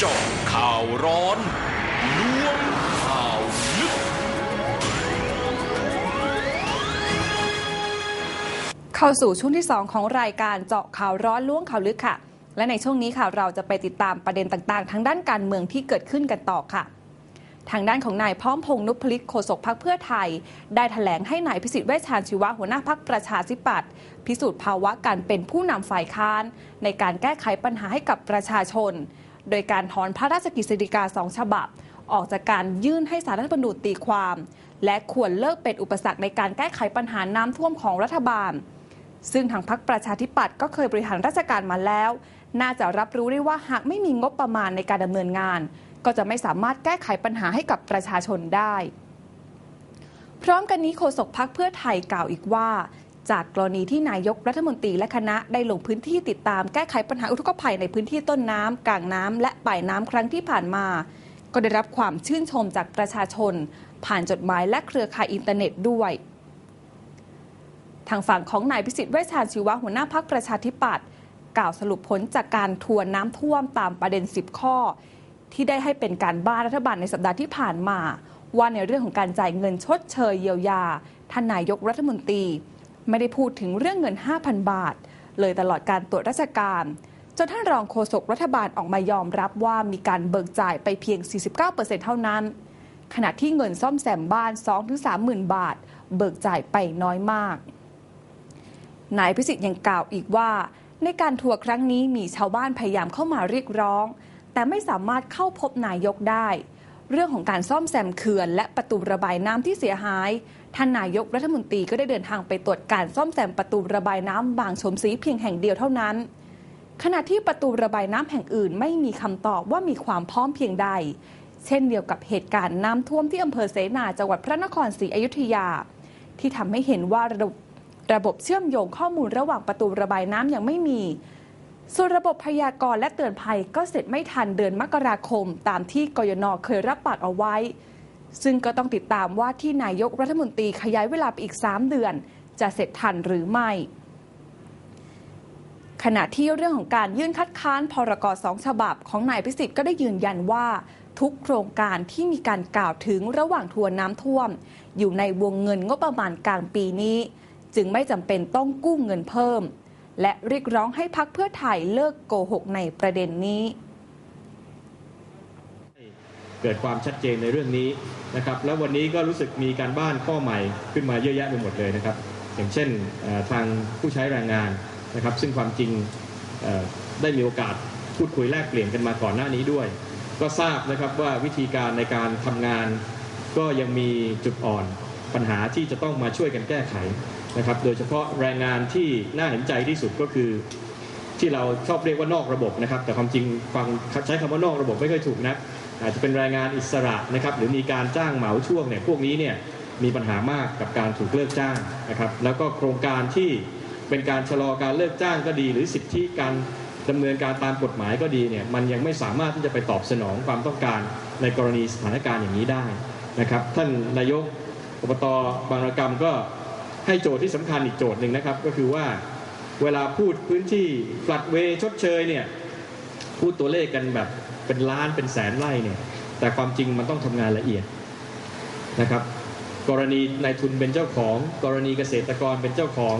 เจาะข่าวร้อนล้วงข่าวลึก เข้าสู่ช่วงที่ 2 ของรายการเจาะข่าวร้อนล้วงข่าวลึกค่ะ และในช่วงนี้ค่ะเราจะไปติดตามประเด็นต่างๆ ทางด้านการเมืองที่เกิดขึ้นกันต่อค่ะ ทางด้านของนายพร้อมพงษ์นุพลิกโฆษกพักเพื่อไทย ได้แถลงให้นายพิสิทธิ์เวชชาญชีวะหัวหน้าพักประชาธิปัตย์พิสูจน์ภาวะการเป็นผู้นำฝ่ายค้าน ในการแก้ไขปัญหาให้กับประชาชน โดยการถอนพระราชกฤษฎีกาสองฉบับ ออกจากการยื่นให้สารรัฐธรรมนูญตีความ และควรเลิกเป็นอุปสรรคในการแก้ไขปัญหาน้ำท่วมของรัฐบาล ซึ่งทางพรรคประชาธิปัตย์ก็เคยบริหารราชการมาแล้ว น่าจะรับรู้ได้ว่าหากไม่มีงบประมาณในการดำเนินงาน ก็จะไม่สามารถแก้ไขปัญหาให้กับประชาชนได้ พร้อมกันนี้โฆษกพักเพื่อไทยกล่าวอีกว่า จากกรณีที่นายกรัฐมนตรีและคณะได้ลงพื้นที่ติดตามแก้ไขปัญหาอุทกภัยในพื้นที่ต้นน้ำกลางน้ำและปลายน้ำครั้งที่ผ่านมา ก็ได้รับความชื่นชมจากประชาชน ผ่านจดหมายและเครือข่ายอินเทอร์เน็ตด้วยทางฝั่งของนายพิสิทธิ์เวชชาชีวะหัวหน้าพักประชาธิปัตย์กล่าวสรุปผลจากการทวนน้ำท่วมตามประเด็น 10 ข้อ ที่ได้ให้เป็นการบ้านรัฐบาลในสัปดาห์ที่ผ่านมา ว่าในเรื่องของการจ่ายเงินชดเชยเยียวยาท่านนายกรัฐมนตรี ไม่ได้พูดถึงเรื่องเงิน 5,000 บาท เลยตลอดการตรวจราชการจนท่านรองโฆษกรัฐบาลออกมายอมรับว่ามีการเบิกจ่ายไปเพียง 49%เท่านั้น ขณะที่เงินซ่อมแซมบ้าน 2-30,000 บาท เบิกจ่ายไปน้อยมาก นายพิสิทธิ์ยังกล่าวอีกว่า ในการทัวร์ครั้งนี้มีชาวบ้านพยายามเข้ามาเรียกร้อง แต่ไม่สามารถเข้าพบนายกได้ เรื่องของการซ่อมแซมเขื่อนและประตูระบายน้ำที่เสียหาย ท่านนายกรัฐมนตรีก็ได้เดินทางไปตรวจการซ่อมแซมประตูระบายน้ำบางชมศรีเพียงแห่งเดียวเท่านั้น ขณะที่ประตูระบายน้ำแห่งอื่นไม่มีคำตอบว่ามีความพร้อมเพียงใด เช่นเดียวกับเหตุการณ์น้ำท่วมที่อำเภอเสนาจังหวัดพระนครศรีอยุธยา ที่ทำให้เห็นว่าระบบระบบเชื่อมโยงข้อมูลระหว่างประตูระบายน้ำยังไม่มี ส่วนระบบพยากรณ์และเตือนภัยก็เสร็จไม่ทันเดือนมกราคม ตามที่กยนเคยรับปากเอาไว้ ซึ่งก็ต้องติดตามว่าที่นายกรัฐมนตรีขยายเวลาไปอีก 3 เดือน จะเสร็จทันหรือไม่ ขณะที่เรื่องของการยื่นคัดค้านพรกสองฉบับของนายพิสิทธิ์ก็ได้ยืนยันว่า ทุกโครงการที่มีการกล่าวถึงระหว่างทัวร์น้ำท่วม อยู่ในวงเงินงบประมาณกลางปีนี้ จึงไม่จำเป็นต้องกู้เงินเพิ่ม และเรียกร้องให้พักเพื่อไทยเลิกโกหกในประเด็นนี้ เกิดความชัดเจนในเรื่องนี้นะครับ แล้ววันนี้ก็รู้สึกมีการบ้านข้อใหม่ขึ้นมาเยอะแยะไปหมดเลยนะครับ อย่างเช่นทางผู้ใช้แรงงานนะครับ ซึ่งความจริงได้มีโอกาสพูดคุยแลกเปลี่ยนกันมาก่อนหน้านี้ด้วย ก็ทราบนะครับว่าวิธีการในการทำงาน ก็ยังมีจุดอ่อนปัญหาที่จะต้องมาช่วยกันแก้ไขนะครับ โดยเฉพาะแรงงานที่น่าเห็นใจที่สุดก็คือ ที่เราชอบเรียกว่านอกระบบนะครับ แต่ความจริงฟังใช้คำว่านอกระบบไม่ค่อยถูกนะอาจจะเป็นแรงงานอิสระนะครับ หรือมีการจ้างเหมาช่วงเนี่ยพวกนี้เนี่ยมีปัญหามากกับการถูกเลิกจ้างนะครับ แล้วก็โครงการที่เป็นการชะลอการเลิกจ้างก็ดี หรือสิทธิการดำเนินการตามกฎหมายก็ดีเนี่ยมันยังไม่สามารถที่จะไปตอบสนองความต้องการในกรณีสถานการณ์อย่างนี้ได้นะครับ ท่านนายกอบตบางระกรรมก็ให้โจทย์ที่สำคัญอีกโจทย์หนึ่งนะครับ ก็คือว่า เวลาพูดพื้นที่ฟลัดเวชดเชยเนี่ยพูดตัวเลขกันแบบเป็นล้านเป็นแสนไร่เนี่ยแต่ความจริงมันต้องทำงานละเอียดนะครับ กรณีนายทุนเป็นเจ้าของ กรณีเกษตรกรเป็นเจ้าของ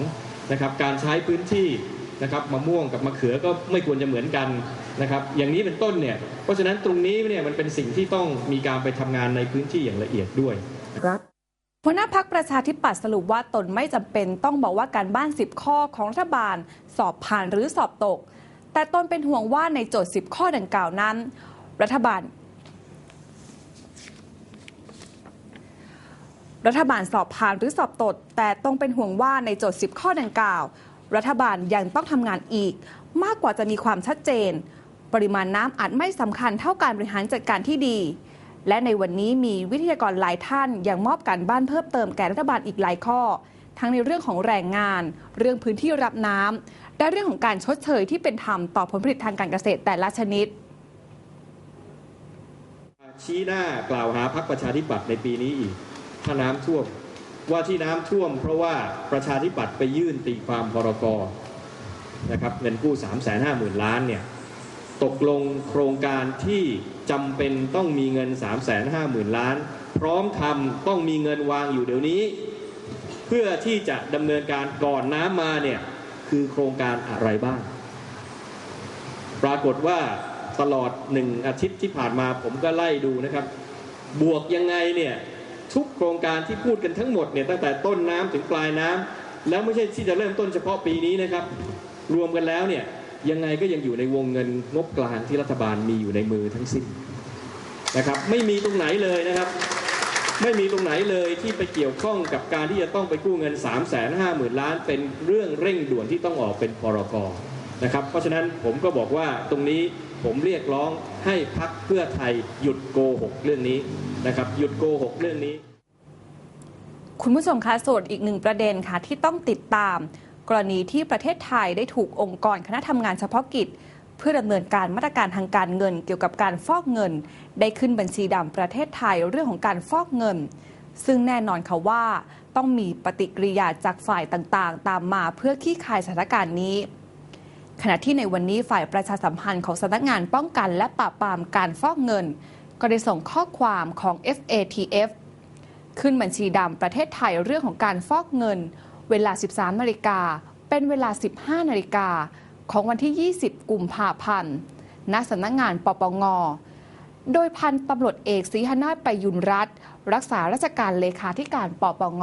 นะครับ การใช้พื้นที่นะครับมะม่วงกับมะเขือก็ไม่ควรจะเหมือนกันนะครับ อย่างนี้เป็นต้นเนี่ยเพราะฉะนั้นตรงนี้เนี่ยมันเป็นสิ่งที่ต้องมีการไปทำงานในพื้นที่อย่างละเอียดด้วยครับ หัวหน้าพักประชาธิปัตย์สรุปว่าตนไม่จำเป็นต้องบอกว่าการบ้าน 10 ข้อของรัฐบาล สอบผ่านหรือสอบตก แต่ตนเป็นห่วงว่าในโจทย์ 10 ข้อดังกล่าวนั้น รัฐบาล รัฐบาลสอบผ่านหรือสอบตก แต่ต้องเป็นห่วงว่าในโจทย์ 10 ข้อดังกล่าว รัฐบาลยังต้องทำงานอีก มากกว่าจะมีความชัดเจน ปริมาณน้ำอาจไม่สำคัญเท่าการบริหารจัดการที่ดี และในวันนี้มีวิทยากรหลายท่านยังมอบการบ้านเพิ่มเติมแก่รัฐบาลอีกหลายข้อ ทั้งในเรื่องของแรงงาน เรื่องพื้นที่รับน้ำและเรื่องของการชดเชยที่เป็นธรรมต่อผลผลิตทางการเกษตรแต่ละชนิด ชี้หน้ากล่าวหาพักประชาธิปัตย์ในปีนี้อีกถ้าน้ำท่วมว่าที่น้ำท่วม เพราะว่าประชาธิปัตย์ไปยื่นตีความพรกนะครับเงินกู้ 3 5 0 0 0 0 ล้านเนี่ย ตกลงโครงการที่จำเป็นต้องมีเงิน 3 5 0 0 0 0 ล้าน พร้อมทำต้องมีเงินวางอยู่เดี๋ยวนี้ เพื่อที่จะดำเนินการก่อนน้ำมาเนี่ยคือโครงการอะไรบ้าง ปรากฏว่าตลอดหนึ่งอาทิตย์ที่ผ่านมาผมก็ไล่ดูนะครับ บวกยังไงเนี่ยทุกโครงการที่พูดกันทั้งหมดเนี่ยตั้งแต่ต้นน้ำถึงปลายน้ำแล้วไม่ใช่ที่จะเริ่มต้นเฉพาะปีนี้นะครับ รวมกันแล้วเนี่ย ยังไงก็ยังอยู่ในวงเงินงบกลางที่รัฐบาลมีอยู่ในมือทั้งสิ้นนะครับไม่มีตรงไหนเลยนะครับ ไม่มีตรงไหนเลยที่ไปเกี่ยวข้องกับการที่จะต้องไปกู้เงิน 3 5 0 0 0 0 ล้าน เป็นเรื่องเร่งด่วนที่ต้องออกเป็นพรกนะครับ เพราะฉะนั้นผมก็บอกว่าตรงนี้ผมเรียกร้องให้พักเพื่อไทยหยุดโกหกเรื่องนี้นะครับหยุดโกหกเรื่องนี้ คุณผู้ชมคะส่วนอีกหนึ่งประเด็นค่ะที่ต้องติดตาม กรณีที่ประเทศไทยได้ถูกองค์กรคณะทำงานเฉพาะกิจ เพื่อดำเนินการมาตรการทางการเงิน เกี่ยวกับการฟอกเงิน ได้ขึ้นบัญชีดำประเทศไทยเรื่องของการฟอกเงิน ซึ่งแน่นอนค่ะว่า ต้องมีปฏิกิริยาจากฝ่ายต่างๆ ตามมาเพื่อขี้คายสถานการณ์นี้ขณะที่ในวันนี้ฝ่ายประชาสัมพันธ์ของสำนักงานป้องกันและปราบปรามการฟอกเงิน ก็ได้ส่งข้อความของ FATF ขึ้นบัญชีดำประเทศไทยเรื่องของการฟอกเงิน เวลา 13นาฬิกาเป็นเวลา 15นาฬิกาของวันที่ 20 กุมภาพันธ์ ณ สำนักงานปปง โดยพันตำรวจเอกศรีหนาถไปยุนรัตน์รักษาราชการเลขาธิการปปง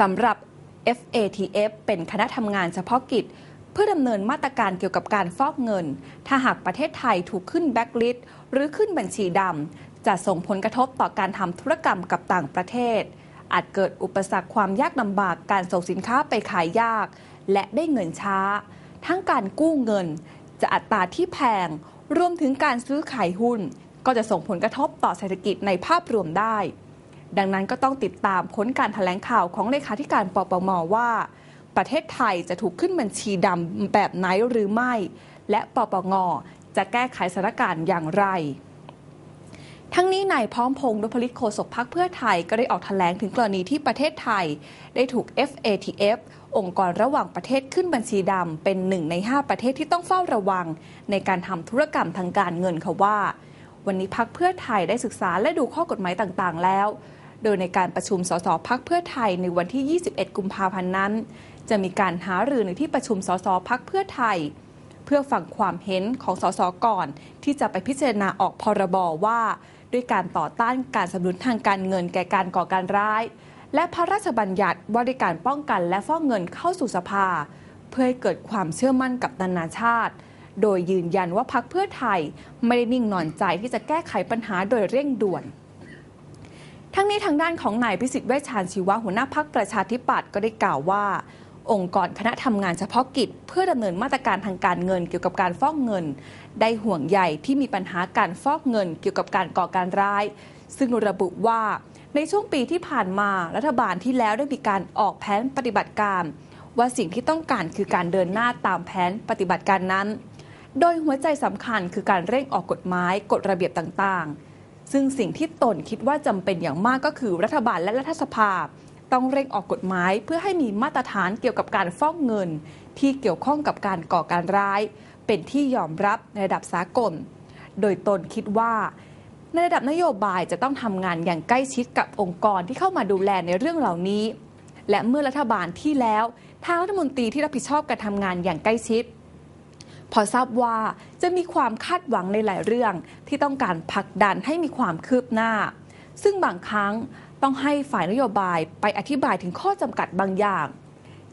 สำหรับ FATF เป็นคณะทำงานเฉพาะกิจ เพื่อดำเนินมาตรการเกี่ยวกับการฟอกเงิน ถ้าหากประเทศไทยถูกขึ้นแบ็กลิสต์หรือขึ้นบัญชีดำจะส่งผลกระทบต่อการทำธุรกรรมกับต่างประเทศ อาจเกิดอุปสรรคความยากลำบากการส่งสินค้าไปขายยาก และได้เงินช้า ทั้งการกู้เงิน จะอัตราที่แพง รวมถึงการซื้อขายหุ้น ก็จะส่งผลกระทบต่อเศรษฐกิจในภาพรวมได้ ดังนั้นก็ต้องติดตามผลการถแถลงข่าวของเลขาธิการปปมว่า ประเทศไทยจะถูกขึ้นบัญชีดำแบบไหนหรือไม่ และปปงจะแก้ไขสถานการณ์อย่างไร ทั้งนี้นายพร้อมพงษ์นพลิตโฆษกพักเพื่อไทยก็ได้ออกแถลงถึงกรณีที่ประเทศไทย ได้ถูก FATF องค์กรระหว่างประเทศขึ้นบัญชีดำเป็นหนึ่งใน 5 ประเทศที่ต้องเฝ้าระวัง ในการทำธุรกรรมทางการเงินค่ะว่า วันนี้พักเพื่อไทยได้ศึกษาและดูข้อกฎหมายต่างๆ แล้ว โดยในการประชุมสสพักเพื่อไทยในวันที่ 21 กุมภาพันธ์นั้น จะมีการหารือในที่ประชุมสสพักเพื่อไทย เพื่อฟังความเห็นของสสก่อน ที่จะไปพิจารณาออกพรบว่า ด้วยการต่อต้านการสนับสนุนทางการเงินแก่การก่อการร้าย และพระราชบัญญัติว่าด้วยการป้องกันและฟอกเงินเข้าสู่สภา เพื่อให้เกิดความเชื่อมั่นกับนานาชาติ โดยยืนยันว่าพักเพื่อไทยไม่ได้นิ่งนอนใจที่จะแก้ไขปัญหาโดยเร่งด่วน ทั้งนี้ทางด้านของนายพิสิทธิ์เวชชาญชีวะหัวหน้าพักประชาธิปัตย์ก็ได้กล่าวว่า องค์กรคณะทำงานเฉพาะกิจ เพื่อดำเนินมาตรการทางการเงินเกี่ยวกับการฟอกเงิน ได้ห่วงใยที่มีปัญหาการฟอกเงินเกี่ยวกับการก่อการร้าย ซึ่งระบุว่า ในช่วงปีที่ผ่านมารัฐบาลที่แล้วได้มีการออกแผนปฏิบัติการ ว่าสิ่งที่ต้องการคือการเดินหน้าตามแผนปฏิบัติการนั้น โดยหัวใจสำคัญคือการเร่งออกกฎหมายกฎระเบียบต่างๆ ซึ่งสิ่งที่ตนคิดว่าจำเป็นอย่างมากก็คือรัฐบาลและรัฐสภา ต้องเร่งออกกฎหมาย เพื่อให้มีมาตรฐานเกี่ยวกับการฟอกเงิน ที่เกี่ยวข้องกับการก่อการร้าย เป็นที่ยอมรับในระดับสากล โดยตนคิดว่าในระดับนโยบายจะต้องทำงานอย่างใกล้ชิดกับองค์กรที่เข้ามาดูแลในเรื่องเหล่านี้ และเมื่อรัฐบาลที่แล้ว ทางรัฐมนตรีที่รับผิดชอบการทำงานอย่างใกล้ชิด พอทราบว่าจะมีความคาดหวังในหลายเรื่องที่ต้องการผลักดันให้มีความคืบหน้า ซึ่งบางครั้ง ต้องให้ฝ่ายนโยบายไปอธิบายถึงข้อจำกัดบางอย่าง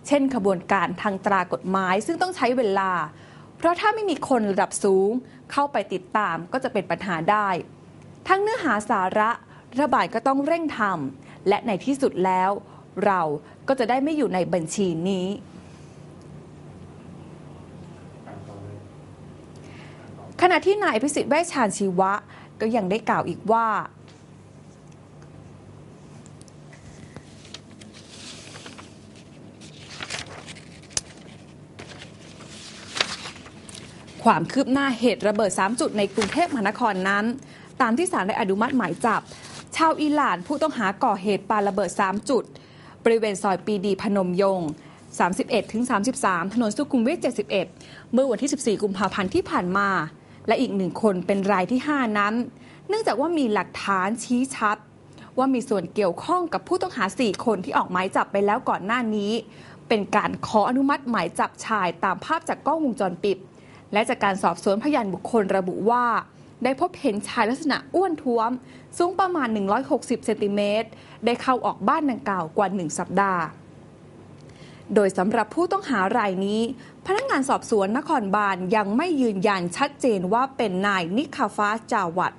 เช่นขบวนการทางตรากฎหมายซึ่งต้องใช้เวลา เพราะถ้าไม่มีคนระดับสูง เข้าไปติดตามก็จะเป็นปัญหาได้ ทั้งเนื้อหาสาระรัฐบาลก็ต้องเร่งทำและในที่สุดแล้ว เราก็จะได้ไม่อยู่ในบัญชีนี้ขณะที่นายพิสิทธิ์เวชชาญชีวะก็ยังได้กล่าวอีกว่า ความคืบหน้าเหตุระเบิด 3 จุดในกรุงเทพมหานครนั้น ตามที่ศาลได้อนุมัติหมายจับ ชาวอิหร่านผู้ต้องหาก่อเหตุปาระเบิด 3 จุด บริเวณซอยปีดีพนมยงค์31ถึง33 ถนนสุขุมวิท 71 เมื่อวันที่ 14 กุมภาพันธ์ที่ผ่านมา และอีกหนึ่งคนเป็นรายที่ 5 นั้น เนื่องจากว่ามีหลักฐานชี้ชัด ว่ามีส่วนเกี่ยวข้องกับผู้ต้องหา 4 คนที่ออกหมายจับไปแล้วก่อนหน้านี้ เป็นการขออนุมัติหมายจับชายตามภาพจากกล้องวงจรปิด และจากการสอบสวนพยานบุคคลระบุว่า ได้พบเห็นชายลักษณะอ้วนท้วม สูงประมาณ 160 เซนติเมตร ได้เข้าออกบ้านดังกล่าวกว่า 1 สัปดาห์ โดยสำหรับผู้ต้องหารายนี้ พนักงานสอบสวนนครบาลยังไม่ยืนยันชัดเจนว่าเป็นนายนิคาฟาจาวัด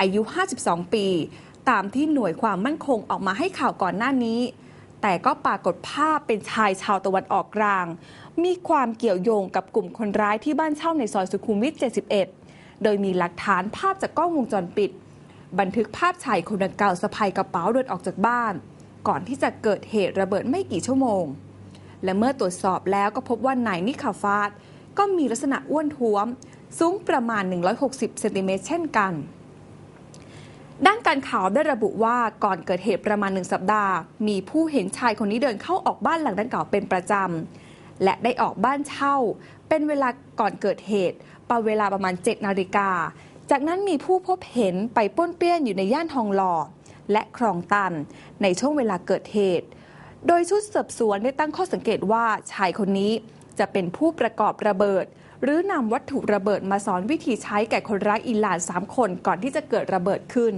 อายุ 52 ปี ตามที่หน่วยความมั่นคงออกมาให้ข่าวก่อนหน้านี้ แต่ก็ปรากฏภาพเป็นชายชาวตะวันออกกลาง มีความเกี่ยวโยงกับกลุ่มคนร้ายที่บ้านเช่าในซอยสุขุมวิท 71 โดยมีหลักฐานภาพจากกล้องวงจรปิด บันทึกภาพชายคนดังกล่าวสะพายกระเป๋าเดินออกจากบ้าน ก่อนที่จะเกิดเหตุระเบิดไม่กี่ชั่วโมง และเมื่อตรวจสอบแล้วก็พบว่านายนิคาฟาดก็มีลักษณะอ้วนท้วม สูงประมาณ 160 เซนติเมตรเช่นกันด้านการข่าวได้ระบุว่าก่อนเกิดเหตุประมาณหนึ่งสัปดาห์ มีผู้เห็นชายคนนี้เดินเข้าออกบ้านหลังดังกล่าวเป็นประจำ และได้ออกบ้านเช่า เป็นเวลาก่อนเกิดเหตุประเวลาประมาณ 7 นาฬิกา จากนั้นมีผู้พบเห็นไปป้วนเปี้ยนอยู่ในย่านทองหล่อและคลองตัน ในช่วงเวลาเกิดเหตุ โดยชุดสืบสวนได้ตั้งข้อสังเกตว่าชายคนนี้จะเป็นผู้ประกอบระเบิด หรือนำวัตถุระเบิดมาสอนวิธีใช้แก่คนร้ายอีหลาน 3 คนก่อนที่จะเกิดระเบิดขึ้น